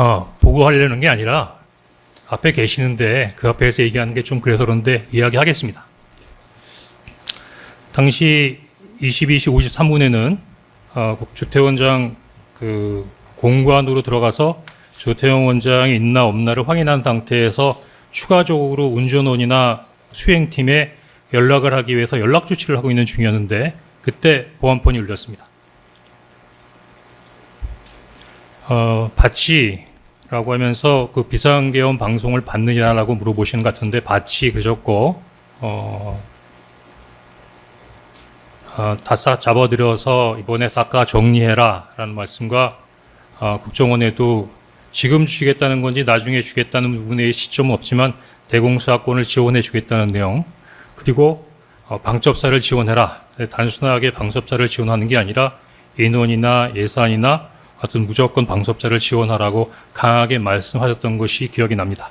어, 보고하려는 게 아니라 앞에 계시는데 그 앞에서 얘기하는 게 좀 그래서 그런데 이야기하겠습니다. 당시 22시 53분에는 어, 조태원장 그 공관으로 들어가서 조태원 원장이 있나 없나를 확인한 상태에서 추가적으로 운전원이나 수행팀에 연락을 하기 위해서 연락 조치를 하고 있는 중이었는데 그때 보안폰이 울렸습니다. 어, 받치 라고 하면서 그 비상계엄 방송을 받느냐라고 물어보시는 것 같은데 받치 그졌고 어, 어, 다싹 잡아들여서 이번에 닦아 정리해라 라는 말씀과 어, 국정원에도 지금 주겠다는 건지 나중에 주겠다는 부분의 시점은 없지만 대공수사권을 지원해 주겠다는 내용 그리고 어, 방첩사를 지원해라. 단순하게 방첩사를 지원하는 게 아니라 인원이나 예산이나 어떤 무조건 방첩사를 지원하라고 강하게 말씀하셨던 것이 기억이 납니다.